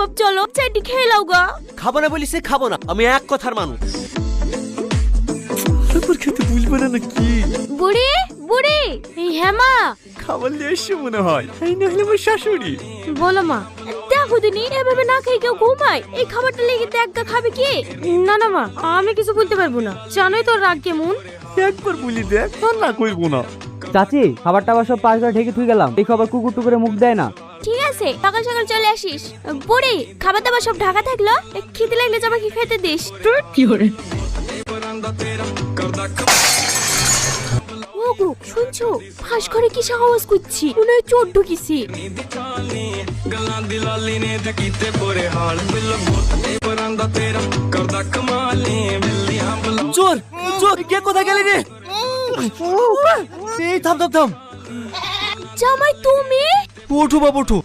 বাপ চলো চারটি খেয়ে লাও গা। খাব না বলিস খাব না আমি এক কথার মানুষ। তোর খেতে বুঝবে না নাকি? বুড়ি বুড়ি এই হ্যাঁ মা। খাবার নিয়ে এসছে মনে হয়। এই না হলে আমার শাশুড়ি। বলো মা দেখো দিনি এভাবে না খেয়ে কেউ ঘুমায়। এই খাবারটা লেগে দেখ গা খাবে কি? না না মা আমি কিছু বলতে পারব না। জানোই তোর রাগ কেমন। একবার বলি দেখ তোর না করব না। চাচি খাবার টাবার সব পাশ করে ঢেকে থুই গেলাম। এই খাবার কুকুর টুকুরে মুখ দেয় না। ঠিক আছে সকাল সকাল চলে আসিস। বুড়ি খাবার দাবার সব ঢাকা থাকল? খেতে লাগলে যাবা কি খেতে দিস। করে শুনছো? ফাঁস ঘরে কি সাহস করছি? মনে হয় চোর ঢুকিছি। চোর চোর কে কোথায় গেলে রে? জামাই তুমি? ওঠো বাবা ওঠো।